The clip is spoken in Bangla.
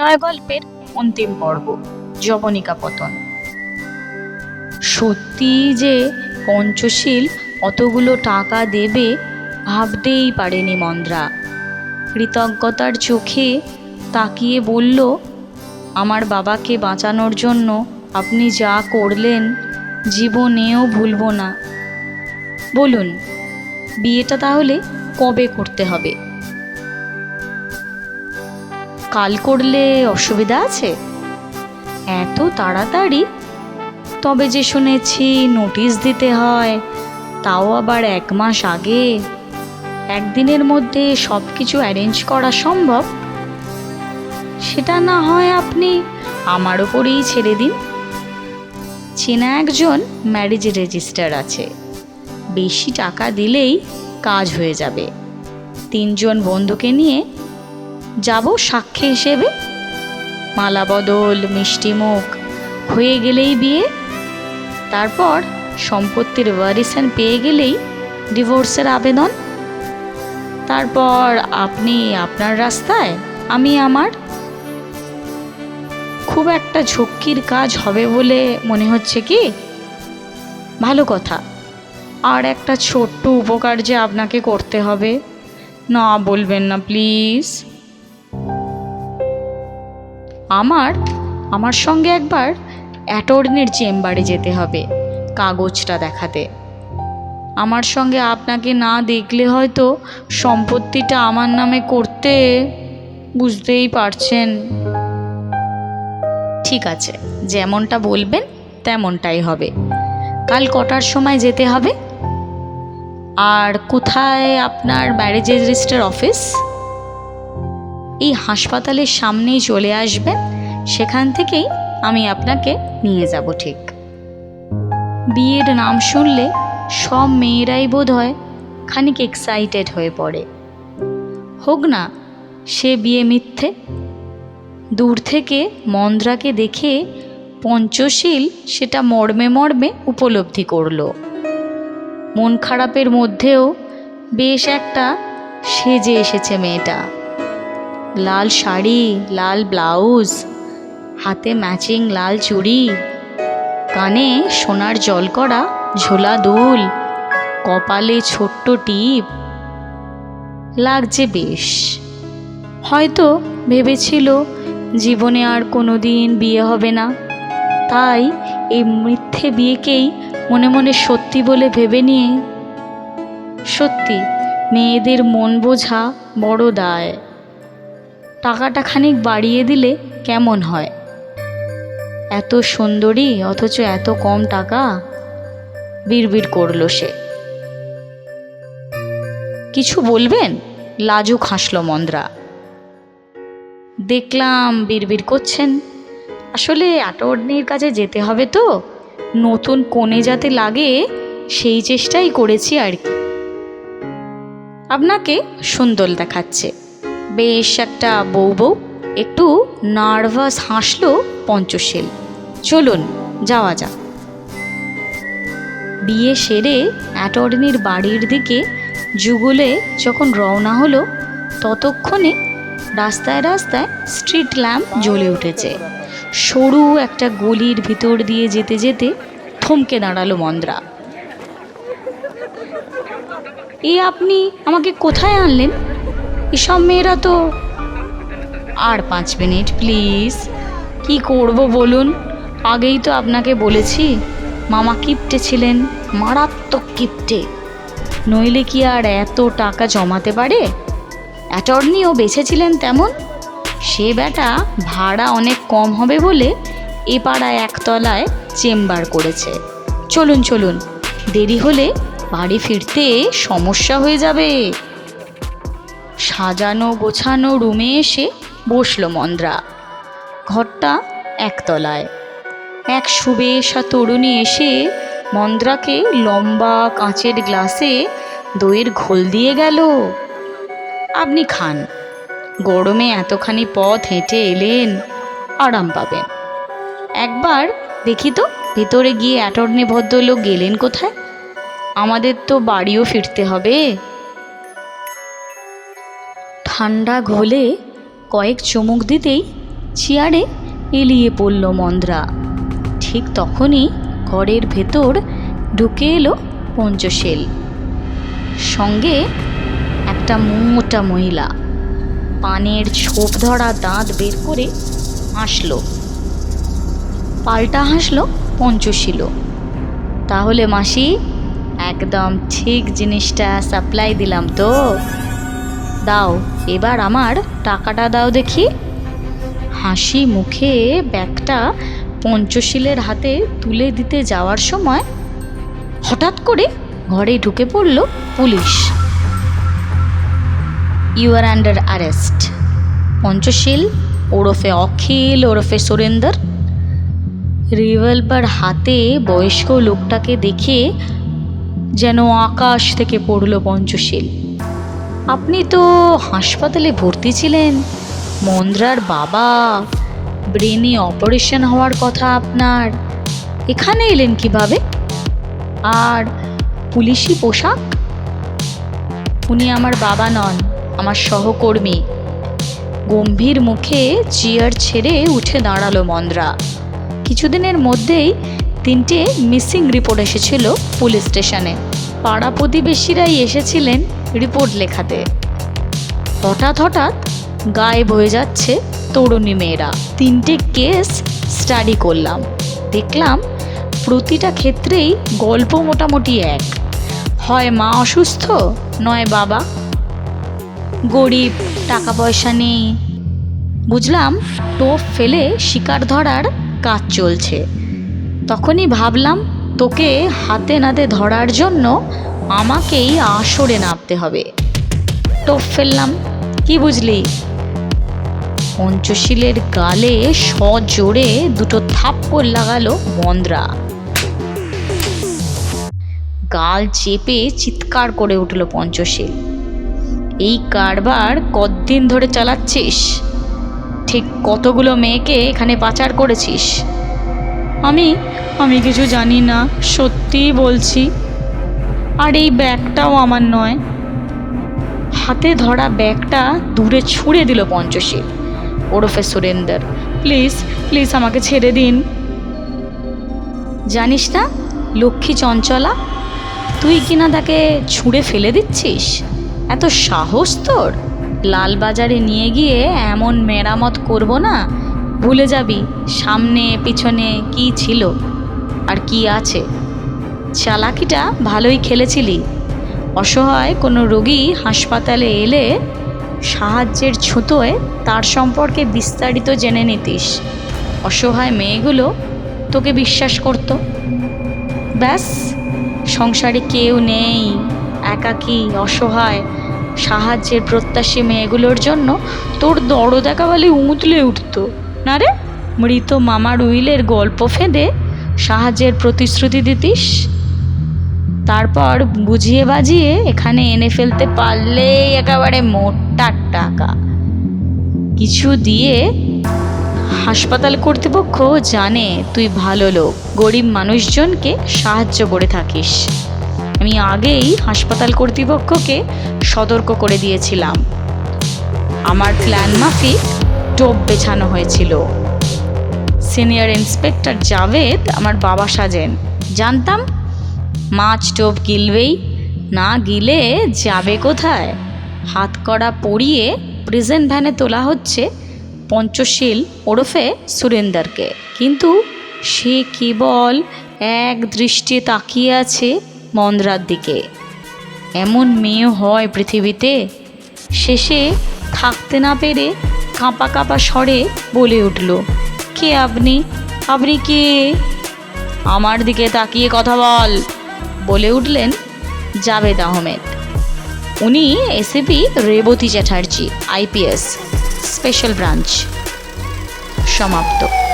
নয় গল্পের অন্তিম পর্ব, যবনিকা পতন। সত্যি যে পঞ্চশীল অতগুলো টাকা দেবে ভাবতেই পারেনি মন্দ্রা। কৃতজ্ঞতার চোখে তাকিয়ে বলল, আমার বাবাকে বাঁচানোর জন্য আপনি যা করলেন, জীবনেও ভুলব না। বলুন, বিয়েটা তাহলে কবে করতে হবে? কাল করলে অসুবিধা আছে? এত তাড়াতাড়ি? তবে যে শুনেছি নোটিশ দিতে হয়, তাও আবার এক মাস আগে। একদিনের মধ্যে সব কিছু অ্যারেঞ্জ করা সম্ভব? সেটা না হয় আপনি আমার ওপরেই ছেড়ে দিন। চেনা একজন ম্যারেজ রেজিস্টার আছে। বেশি টাকা দিলেই কাজ হয়ে যাবে। তিনজন বন্ধুকে নিয়ে যাব সাক্ষী হিসেবে। মালা বদল, মিষ্টি মুখ, হয়ে গেলেই বিয়ে। তারপর সম্পত্তির ওয়ারিসান পেয়ে গেলেই ডিভোর্সের আবেদন। তারপর আপনি আপনার রাস্তায়, আমি আমার। খুব একটা ঝক্কির কাজ হবে বলে মনে হচ্ছে কি? ভালো কথা। আর একটা ছোট্ট উপকার যে আপনাকে করতে হবে। না বলবেন না, প্লিজ। আমার আমার সঙ্গে একবার অ্যাটর্নির চেম্বারে যেতে হবে কাগজটা দেখাতে। আমার সঙ্গে আপনাকে না দেখলে হয়তো সম্পত্তিটা আমার নামে করতে বুঝতেই পারছেন। ঠিক আছে, যেমনটা বলবেন তেমনটাই হবে। কাল কটার সময় যেতে হবে? আর কোথায় আপনার ম্যারেজ রেজিস্টার অফিস? এই হাসপাতালের সামনেই চলে আসবেন। সেখান থেকেই আমি আপনাকে নিয়ে যাব ঠিক। বিয়ের নাম শুনলে সব মেয়েরাই বোধ হয় খানিক এক্সাইটেড হয়ে পড়ে। হোক না, সে বিয়ে মিথ্যে। দূর থেকে মন্দ্রাকে দেখে পঞ্চশীল সেটা মর্মে মর্মে উপলব্ধি করল। মন খারাপের মধ্যেও বেশ একটা সেজে এসেছে মেয়েটা। লাল শাড়ি, লাল ব্লাউজ, হাতে ম্যাচিং লাল চুড়ি, কানে সোনার জল করা ঝোলা দুল, কপালে ছোট্ট টিপ। লাগছে বেশ। হয়তো ভেবেছিল, জীবনে আর কোনো দিন বিয়ে হবে না। তাই এই মিথ্যে বিয়েকেই মনে মনে সত্যি বলে ভেবে নিয়ে, সত্যি, মেয়েদের মন বোঝা বড় দায়। টাকাটা খানিক বাড়িয়ে দিলে কেমন হয়? এত সুন্দরী, অথচ এত কম টাকা? বিড়বিড় করল সে। কিছু বলবেন? লাজুক হাসল মন্দ্রা। দেখলাম বিড়বিড় করছেন। আসলে অ্যাটর্নির কাছে যেতে হবে তো। নতুন কোণে যাতে লাগে, সেই চেষ্টাই করেছি আর কি। আপনাকে সুন্দর দেখাচ্ছে। বেশ একটা বউ বউ একটু নার্ভাস হাসলো পঞ্চশীল। চলুন, যাওয়া যাক। বিয়ে সেরে অ্যাটর্নির বাড়ির দিকে যুগলে যখন রওনা হলো, ততক্ষণে রাস্তায় রাস্তায় স্ট্রিট ল্যাম্প জ্বলে উঠেছে। সরু একটা গলির ভিতর দিয়ে যেতে যেতে থমকে দাঁড়াল মন্দ্রা। এ আপনি আমাকে কোথায় আনলেন? এসব মেয়েরা তো আর পাঁচ মিনিট, প্লিজ। কি করব বলুন? আগেই তো আপনাকে বলেছি, মামা কিপটে ছিলেন, মারাত্মক কিপটে। নইলে কি আর এত টাকা জমাতে পারে? অ্যাটর্নিও বেছেছিলেন তেমন। সে বেটা ভাড়া অনেক কম হবে বলে এ পাড়ায় একতলায় চেম্বার করেছে। চলুন চলুন, দেরি হলে বাড়ি ফিরতে সমস্যা হয়ে যাবে। সাজানো গোছানো রুমে এসে বসল মন্দ্রা। ঘরটা একতলায়। এক সুবেশা তরুণী এসে মন্দ্রাকে লম্বা কাঁচের গ্লাসে দইয়ের ঘোল দিয়ে গেল। আপনি খান। গরমে এতখানি পথ হেঁটে এলেন, আরাম পাবেন। একবার দেখি তো, ভেতরে গিয়ে অ্যাটর্নি ভদ্রলোক গেলেন কোথায়? আমাদের তো বাড়িও ফিরতে হবে। ঠান্ডা ঘোলে কয়েক চুমুক দিতেই চেয়ারে এলিয়ে পড়ল মন্দ্রা। ঠিক তখনই ঘরের ভেতর ঢুকে এলো পঞ্চশেল। সঙ্গে একটা মোটা মহিলা। পানের ছোপ ধরা দাঁত বের করে হাসলো। পাল্টা হাসলো পঞ্চশীল তাহলে মাসি, একদম ঠিক জিনিসটা সাপ্লাই দিলাম তো। দাও, এবার আমার টাকাটা দাও দেখি। হাসি মুখে ব্যাগটা পঞ্চশীলের হাতে তুলে দিতে যাওয়ার সময় হঠাৎ করে ঘরে ঢুকে পড়ল police. You are under arrest Panchsheel ওরফে অখিল, ওরফে সুরেন্দর। রিভলভার হাতে বয়স্ক লোকটাকে দেখে যেন আকাশ থেকে পড়ল পঞ্চশীল। আপনি তো হাসপাতালে ভর্তি ছিলেন। মন্দ্রার বাবা, ব্রেনে অপারেশন হওয়ার কথা আপনার। এখানে এলেন কীভাবে? আর পুলিশি পোশাক? উনি আমার বাবা নন, আমার সহকর্মী। গম্ভীর মুখে চেয়ার ছেড়ে উঠে দাঁড়াল মন্দ্রা। কিছুদিনের মধ্যেই তিনটে মিসিং রিপোর্ট এসেছিল পুলিশ স্টেশনে। পাড়া প্রতিবেশীরাই এসেছিলেন রিপোর্ট লেখাতে। হঠাৎ হঠাৎ গায়েব হয়ে যাচ্ছে তরুণী মেয়েরা। তিনটে কেস স্টাডি করলাম। দেখলাম প্রতিটা ক্ষেত্রেই গল্প মোটামুটি এক। হয় মা অসুস্থ, নয় বাবা। গরিব টাকা পয়সা নেই। বুঝলাম টোপ ফেলে শিকার ধরার কাজ চলছে। তখনই ভাবলাম, তোকে হাতে নাতে ধরার জন্য আমাকেই আসরে নামতে হবে। টোপ ফেললাম। কি বুঝলি? পঞ্চশীলের গালে সজোরে দুটো থাপ্পড় লাগালো মন্দ্রা। গাল চেপে চিৎকার করে উঠল পঞ্চশীল। এই কারবার কতদিন ধরে চালাচ্ছিস? ঠিক কতগুলো মেয়েকে এখানে পাচার করেছিস? আমি আমি কিছু জানি না, সত্যিই বলছি। আর এই ব্যাগটাও আমার নয়। হাতে ধরা ব্যাগটা দূরে ছুঁড়ে দিল পঞ্চশীল। ওরফে সুরেন্দর, প্লিজ প্লিজ আমাকে ছেড়ে দিন। জানিস না, লক্ষ্মী চঞ্চলা, তুই কিনা তাকে ছুঁড়ে ফেলে দিচ্ছিস? এত সাহস তোর? লালবাজারে নিয়ে গিয়ে এমন মেরামত করব না, ভুলে যাবি সামনে, পিছনে কি ছিল? আর কি আছে? চালাকিটা ভালোই খেলেছিলি। অসহায় কোনো রোগী হাসপাতালে এলে সাহায্যের ছুতোয় তার সম্পর্কে বিস্তারিত জেনে নিতিস। অসহায় মেয়েগুলো তোকে বিশ্বাস করতো। ব্যাস, সংসারে কেউ নেই, একাকী, অসহায়, সাহায্যের প্রত্যাশী মেয়েগুলোর জন্য তোর দড় দেখাবালি উঁতলে উঠত। না রে, মৃত মামার উইলের গল্প ফেঁদে সাহায্যের প্রতিশ্রুতি দিতিস? তারপর বুঝিয়ে বাজিয়ে এখানে এনে ফেলতে পারলেই একেবারে মোটা টাকা। কিছু দিয়ে হাসপাতাল কর্তৃপক্ষ জানে তুই ভালো লোক, গরিব মানুষজনকে সাহায্য করে থাকিস। আমি আগেই হাসপাতাল কর্তৃপক্ষকে সতর্ক করে দিয়েছিলাম। আমার প্ল্যান মাফিক টোপ বেছানো হয়েছিল। সিনিয়র ইন্সপেক্টর জাভেদ আমার বাবা সাজেন। জানতাম মাছ টোপ গিলবেই, না গিলে যাবে কোথায়? হাত কড়া পরিয়ে প্রেজেন্ট ভ্যানে তোলা হচ্ছে পঞ্চশীল ওরফে সুরেন্দারকে। কিন্তু সে কেবল এক দৃষ্টি তাকিয়ে আছে মন্দ্রার দিকে। এমন মেয়ে হয় পৃথিবীতে, শেষে থাকতে না পেরে কাঁপা কাঁপা স্বরে বলে উঠল, কে আপনি? আপনি কে? আমার দিকে তাকিয়ে কথা বল। বলে উঠলেন জাবেদ আহমেদ। উনি ACP Revathi Chatterjee IPS special branch সমাপ্ত।